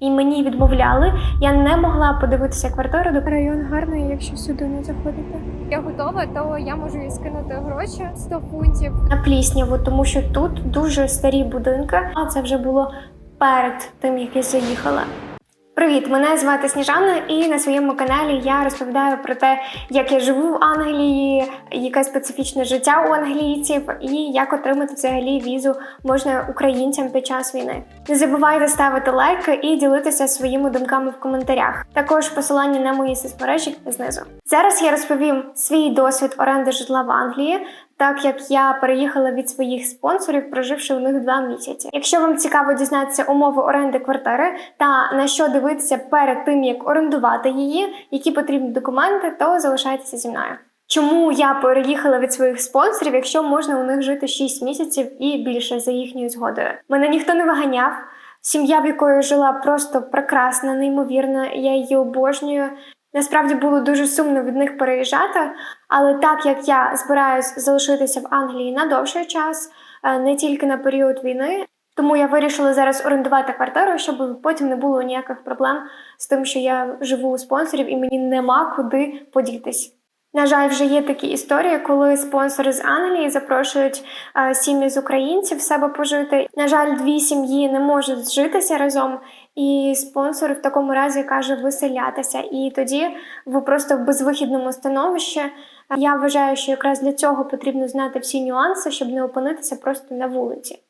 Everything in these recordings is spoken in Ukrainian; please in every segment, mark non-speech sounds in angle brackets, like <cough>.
і мені відмовляли. Я не могла подивитися квартиру. До район гарний, якщо сюди не заходити. я готова, то я можу їй скинути гроші 100 фунтів. На плісняву, тому що тут дуже старі будинки. А це вже було перед тим, як я заїхала. Привіт, мене звати Сніжана, і на своєму каналі я розповідаю про те, як я живу в Англії, яке специфічне життя у англійців, і як отримати взагалі візу можна українцям під час війни. Не забувайте ставити лайки і ділитися своїми думками в коментарях. Також посилання на мої соцмережі знизу. Зараз я розповім свій досвід оренди житла в Англії так як я переїхала від своїх спонсорів, проживши у них два місяці. Якщо вам цікаво дізнатися умови оренди квартири та на що дивитися перед тим, як орендувати її, які потрібні документи, то залишайтеся зі мною. Чому я переїхала від своїх спонсорів, якщо можна у них жити 6 місяців і більше за їхньою згодою? Мене ніхто не виганяв. Сім'я, в якої жила, просто прекрасна, неймовірна. Я її обожнюю. Насправді було дуже сумно від них переїжджати, але так як я збираюсь залишитися в Англії на довший час, е, не тільки на період війни, тому я вирішила зараз орендувати квартиру, щоб потім не було ніяких проблем з тим, що я живу у спонсорів і мені нема куди подітись. На жаль, вже є такі історії, коли спонсори з Англії запрошують е, сім'ї з українців себе пожити. На жаль, дві сім'ї не можуть зжитися разом, і спонсор в такому разі каже виселятися. І тоді ви просто в безвихідному становищі. Я вважаю, що якраз для цього потрібно знати всі нюанси, щоб не опинитися просто на вулиці.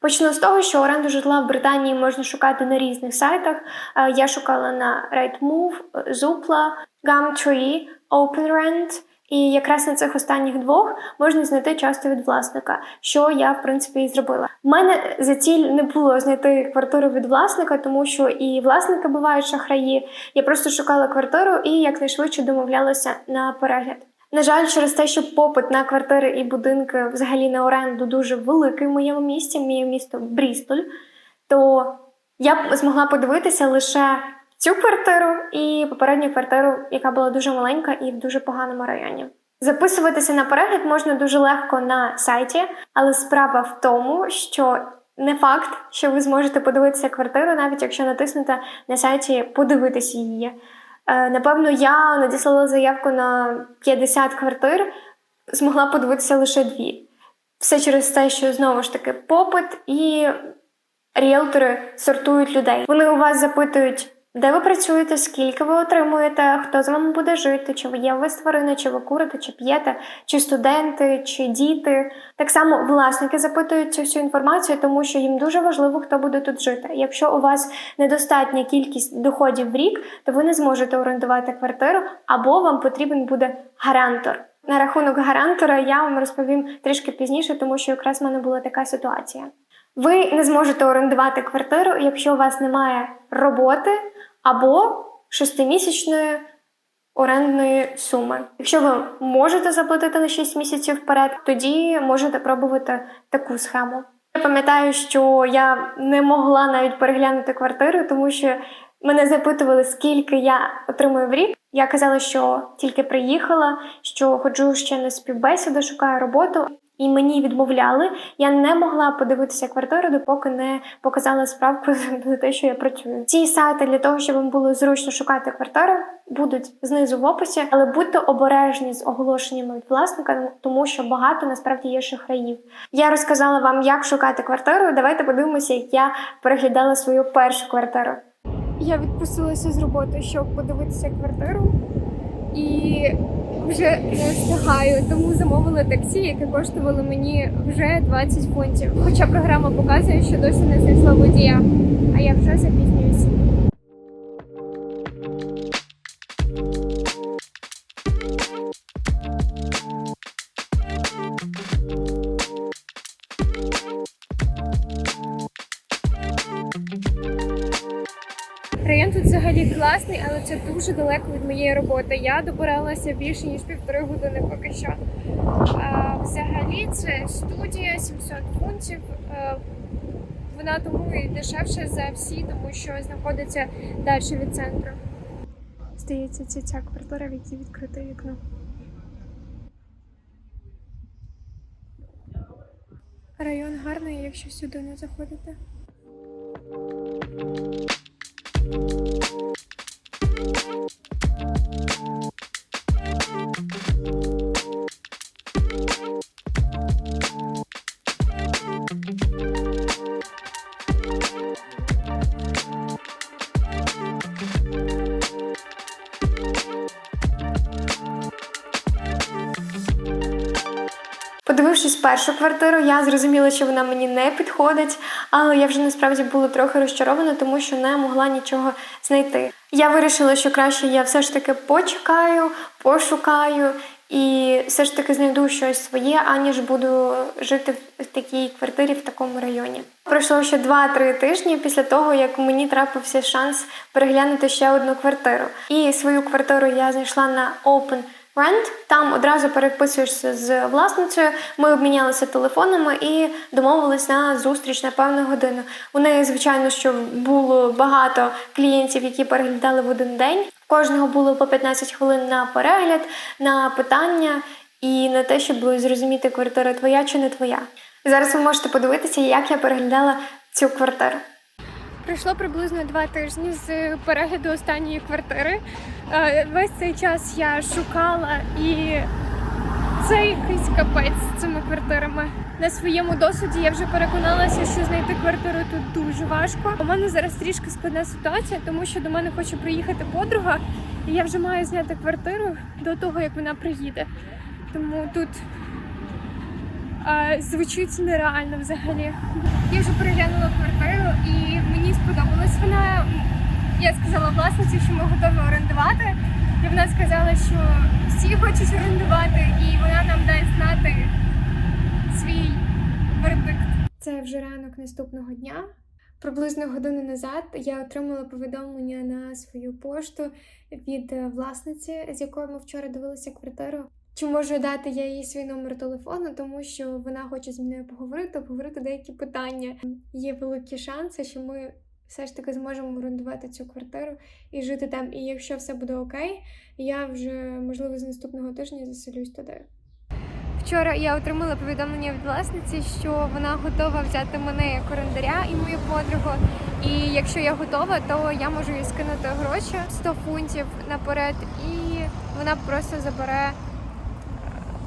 Почну з того, що оренду житла в Британії можна шукати на різних сайтах. Е, Я шукала на Rightmove, Zoopla, Gumtree, OpenRent. І якраз на цих останніх двох можна знайти часто від власника, що я в принципі і зробила. У мене за ціль не було знайти квартиру від власника, тому що і власники бувають шахраї. Я просто шукала квартиру і якнайшвидше домовлялася на перегляд. На жаль, через те, що попит на квартири і будинки взагалі на оренду дуже великий в моєму місті, моє місто Брістоль, то я б змогла подивитися лише цю квартиру і попередню квартиру, яка була дуже маленька і в дуже поганому районі. Записуватися на перегляд можна дуже легко на сайті, але справа в тому, що не факт, що ви зможете подивитися квартиру, навіть якщо натиснете на сайті подивитися її. Е, Напевно, я надіслала заявку на 50 квартир, змогла подивитися лише дві. Все через те, що знову ж таки попит і ріелтори сортують людей. Вони у вас запитують, де ви працюєте, скільки ви отримуєте, хто з вами буде жити, чи ви є вас тварини, чи ви курите, чи п'єте, чи студенти, чи діти. Так само власники запитують цю всю інформацію, тому що їм дуже важливо, хто буде тут жити. Якщо у вас недостатня кількість доходів в рік, то ви не зможете орендувати квартиру, або вам потрібен буде гарантор. На рахунок гарантора я вам розповім трішки пізніше, тому що якраз в мене була така ситуація. Ви не зможете орендувати квартиру, якщо у вас немає роботи або шестимісячної орендної суми. Якщо ви можете заплатити на 6 місяців вперед, тоді можете пробувати таку схему. Я пам'ятаю, що я не могла навіть переглянути квартиру, тому що мене запитували, скільки я отримую в рік. Я казала, що тільки приїхала, що ходжу ще на співбесіду, шукаю роботу. І мені відмовляли. Я не могла подивитися квартиру, допоки не показала справку <laughs> за те, що я працюю. Ці сайти для того, щоб вам було зручно шукати квартиру, будуть знизу в описі, але будьте обережні з оголошеннями від власника, тому що багато насправді є шахраїв. Я розказала вам, як шукати квартиру. Давайте подивимося, як я переглядала свою першу квартиру. Я відпустилася з роботи, щоб подивитися квартиру, і вже не встигаю, тому замовила таксі, яке коштувало мені вже 20 фунтів. Хоча програма показує, що досі не знайшла водія, а я вже запізнююся. Дуже далеко від моєї роботи. Я добиралася більше ніж півтори години поки що. Взагалі це студія 700 фунтів. Е, Вона тому і дешевша за всі, тому що знаходиться далі від центру. Здається, це ця квартира, в якій відкрите вікно. Район гарний, якщо сюди не заходити. Подивившись першу квартиру, я зрозуміла, що вона мені не підходить, але я вже насправді була трохи розчарована, тому що не могла нічого знайти. Я вирішила, що краще я все ж таки почекаю, пошукаю і все ж таки знайду щось своє, аніж буду жити в такій квартирі в такому районі. Пройшло ще 2-3 тижні після того, як мені трапився шанс переглянути ще одну квартиру. І свою квартиру я знайшла на Open Rent. Там одразу переписуєшся з власницею. Ми обмінялися телефонами і домовились на зустріч на певну годину. У неї, звичайно, що було багато клієнтів, які переглядали в один день. Кожного було по 15 хвилин на перегляд, на питання і на те, щоб зрозуміти, квартира твоя чи не твоя. Зараз ви можете подивитися, як я переглядала цю квартиру. Пройшло приблизно два тижні з перегляду останньої квартири. Е, Весь цей час я шукала і це якийсь капець з цими квартирами. На своєму досвіді я вже переконалася, що знайти квартиру тут дуже важко. У мене зараз трішки складна ситуація, тому що до мене хоче приїхати подруга, і я вже маю зняти квартиру до того, як вона приїде. Тому тут е, звучить нереально взагалі. Я вже переглянула квартиру сподобалась вона. Я сказала власниці, що ми готові орендувати. І вона сказала, що всі хочуть орендувати, і вона нам дасть знати свій вердикт. Це вже ранок наступного дня. Приблизно годину назад я отримала повідомлення на свою пошту від власниці, з якою ми вчора дивилися квартиру. Чи можу дати я їй свій номер телефону, тому що вона хоче з мною поговорити, обговорити деякі питання. Є великі шанси, що ми все ж таки зможемо орендувати цю квартиру і жити там. І якщо все буде окей, я вже можливо з наступного тижня заселюсь туди. Вчора я отримала повідомлення від власниці, що вона готова взяти мене як орендаря і мою подругу. І якщо я готова, то я можу їй скинути гроші 100 фунтів наперед, і вона просто забере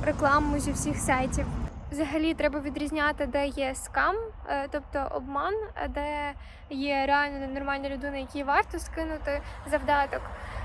рекламу зі всіх сайтів. Взагалі треба відрізняти, де є скам, е, тобто обман, де є реально нормальна людина, якій варто скинути завдаток.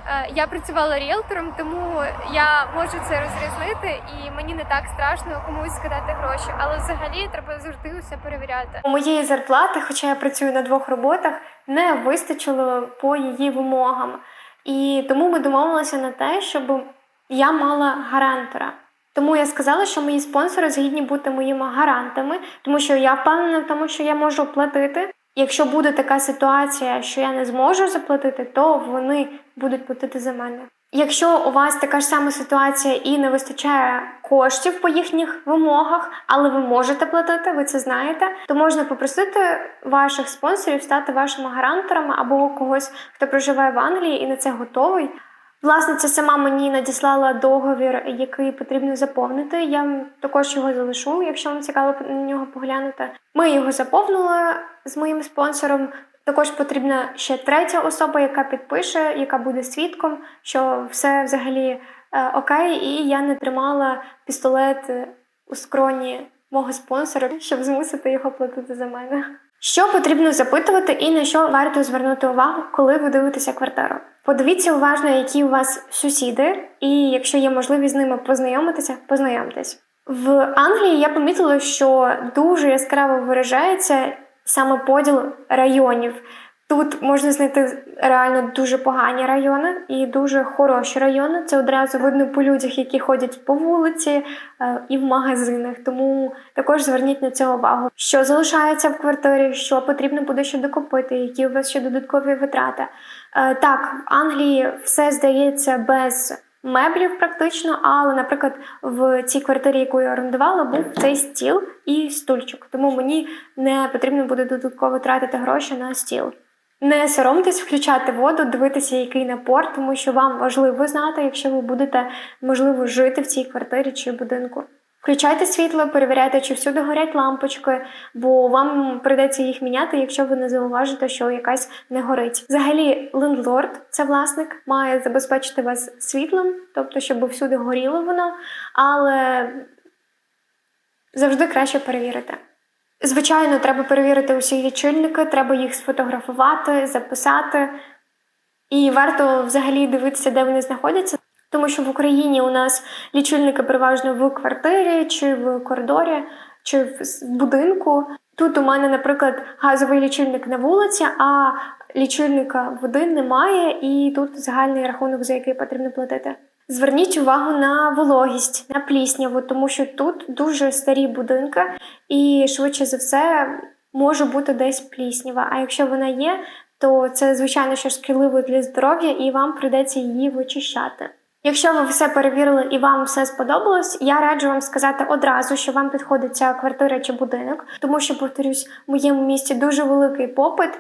Е, Я працювала ріелтором, тому я можу це розрізнити, і мені не так страшно комусь скидати гроші. Але взагалі треба завжди усе перевіряти. У моєї зарплати, хоча я працюю на двох роботах, не вистачило по її вимогам. І тому ми домовилися на те, щоб я мала гарантора. Тому я сказала, що мої спонсори згідні бути моїми гарантами, тому що я впевнена в тому, що я можу платити. Якщо буде така ситуація, що я не зможу заплатити, то вони будуть платити за мене. Якщо у вас така ж сама ситуація і не вистачає коштів по їхніх вимогах, але ви можете платити, ви це знаєте, то можна попросити ваших спонсорів стати вашими гаранторами або когось, хто проживає в Англії і на це готовий. Власниця сама мені надіслала договір, який потрібно заповнити. Я також його залишу, якщо вам цікаво на нього поглянути. Ми його заповнили з моїм спонсором. Також потрібна ще третя особа, яка підпише, яка буде свідком, що все взагалі е, окей, і я не тримала пістолет е, у скроні мого спонсора, щоб змусити його платити за мене. Що потрібно запитувати і на що варто звернути увагу, коли ви дивитеся квартиру? Подивіться уважно, які у вас сусіди, і якщо є можливість з ними познайомитися, познайомтесь. В Англії я помітила, що дуже яскраво виражається саме поділ районів. Тут можна знайти реально дуже погані райони і дуже хороші райони. Це одразу видно по людях, які ходять по вулиці е, і в магазинах. Тому також зверніть на це увагу. Що залишається в квартирі, що потрібно буде ще докупити, які у вас ще додаткові витрати. Е, Так, в Англії все здається без меблів практично, але, наприклад, в цій квартирі, яку я орендувала, був цей стіл і стульчик. Тому мені не потрібно буде додатково тратити гроші на стіл. Не соромтесь включати воду, дивитися, який напор, тому що вам важливо знати, якщо ви будете можливо жити в цій квартирі чи будинку. Включайте світло, перевіряйте, чи всюди горять лампочки, бо вам прийдеться їх міняти, якщо ви не зауважите, що якась не горить. Взагалі, лендлорд, це власник, має забезпечити вас світлом, тобто, щоб всюди горіло воно, але завжди краще перевірити. Звичайно, треба перевірити усі лічильники, треба їх сфотографувати, записати. І варто взагалі дивитися, де вони знаходяться, Тому що в Україні у нас лічильники переважно в квартирі, чи в коридорі, чи в будинку. Тут у мене, наприклад, газовий лічильник на вулиці, а лічильника води немає, і тут загальний рахунок, за який потрібно платити. Зверніть увагу на вологість, на плісняву, тому що тут дуже старі будинки, і швидше за все може бути десь пліснява. А якщо вона є, то це звичайно що шкідливо для здоров'я, і вам прийдеться її вичищати. Якщо ви все перевірили і вам все сподобалось, я раджу вам сказати одразу, що вам підходить ця квартира чи будинок, тому що, повторюсь, в моєму місті дуже великий попит,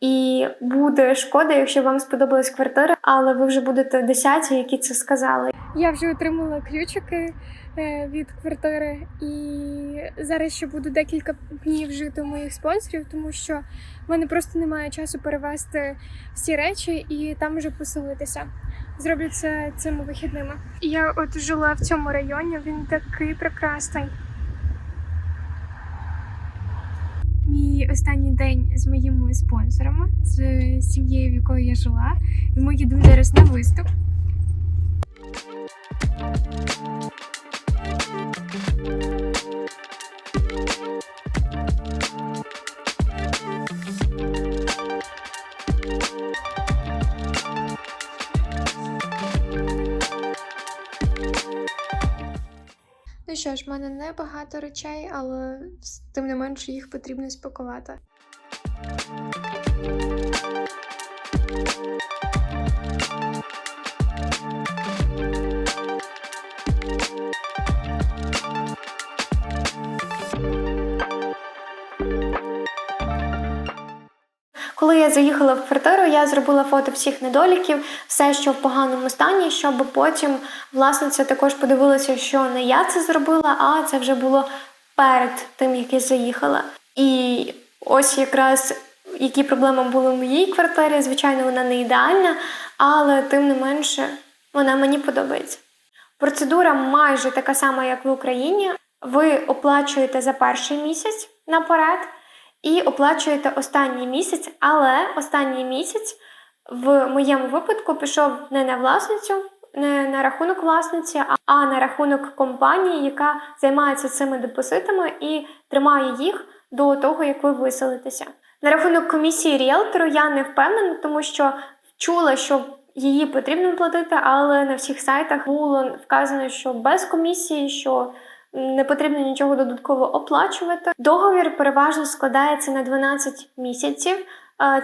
і буде шкода, якщо вам сподобалась квартира, але ви вже будете десяті, які це сказали. Я вже отримала ключики е, від квартири, і зараз ще буду декілька днів жити у моїх спонсорів, тому що в мене просто немає часу перевезти всі речі і там вже поселитися. Зроблю це цими вихідними. Я от жила в цьому районі, він такий прекрасний. Останній день з моїми спонсорами, з сім'єю, в якої я жила, і ми їдемо зараз на виступ. Ну що ж, в мене небагато речей, але тим не менше їх потрібно спакувати. Коли я заїхала в квартиру, я зробила фото всіх недоліків, все, що в поганому стані, щоб потім власниця також подивилася, що не я це зробила, а це вже було перед тим, як я заїхала. І ось якраз які проблеми були в моїй квартирі. Звичайно, вона не ідеальна, але тим не менше вона мені подобається. Процедура майже така сама, як в Україні. Ви оплачуєте за перший місяць наперед і оплачуєте останній місяць, але останній місяць в моєму випадку пішов не на власницю, не на рахунок власниці, а- на рахунок компанії, яка займається цими депозитами і тримає їх до того, як ви виселитеся. На рахунок комісії ріелтору я не впевнена, тому що чула, що її потрібно платити, але на всіх сайтах було вказано, що без комісії, що не потрібно нічого додатково оплачувати. Договір переважно складається на 12 місяців.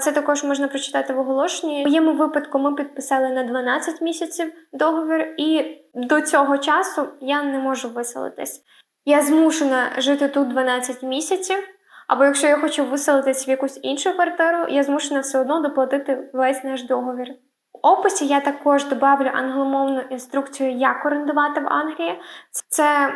Це також можна прочитати в оголошенні. В моєму випадку ми підписали на 12 місяців договір, і до цього часу я не можу виселитись. Я змушена жити тут 12 місяців. Або якщо я хочу виселитись в якусь іншу квартиру, я змушена все одно доплатити весь наш договір. В описі я також добавлю англомовну інструкцію, як орендувати в Англії. Це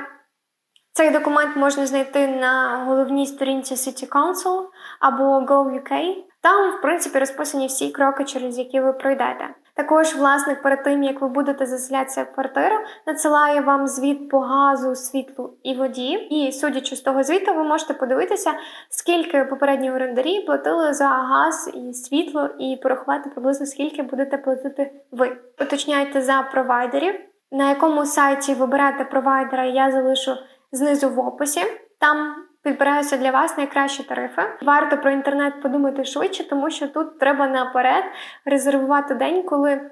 цей документ можна знайти на головній сторінці City Council або Go.uk. Там, в принципі, розписані всі кроки, через які ви пройдете. Також власник перед тим, як ви будете заселятися в квартиру, надсилає вам звіт по газу, світлу і воді. І судячи з того звіту, ви можете подивитися, скільки попередні орендарі платили за газ і світло, і порахувати приблизно скільки будете платити ви. Уточняйте за провайдерів. На якому сайті вибирати провайдера, я залишу знизу в описі. Там підбираються для вас найкращі тарифи. Варто про інтернет подумати швидше, тому що тут треба наперед резервувати день, коли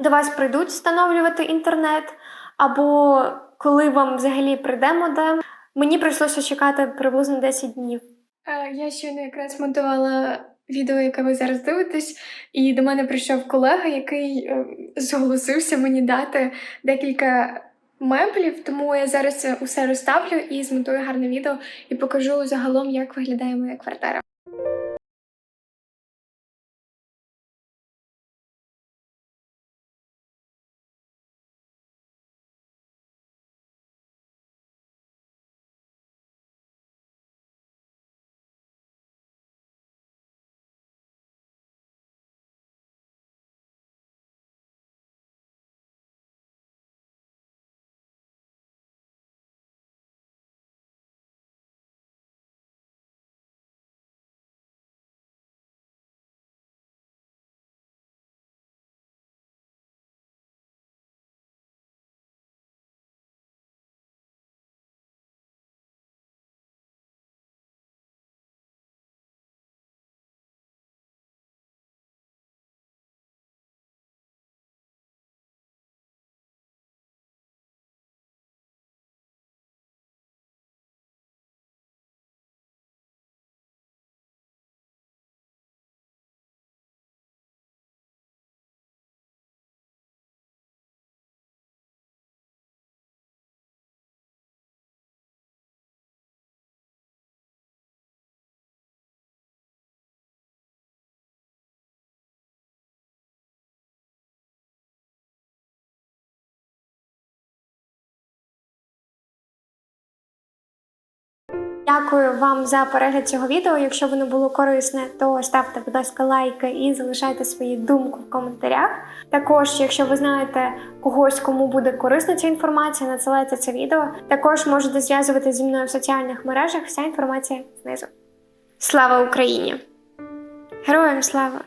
до вас прийдуть встановлювати інтернет, або коли вам взагалі прийде модем. Мені прийшлося чекати приблизно 10 днів. Е, Я щойно якраз монтувала відео, яке ви зараз дивитесь, і до мене прийшов колега, який е, зголосився мені дати декілька меблів, тому я зараз усе розставлю і змонтую гарне відео і покажу загалом, як виглядає моя квартира. Дякую вам за перегляд цього відео. Якщо воно було корисне, то ставте, будь ласка, лайки і залишайте свою думку в коментарях. Також, якщо ви знаєте когось, кому буде корисна ця інформація, надсилайте це відео. Також можете зв'язуватися зі мною в соціальних мережах. Вся інформація знизу. Слава Україні! Героям слава!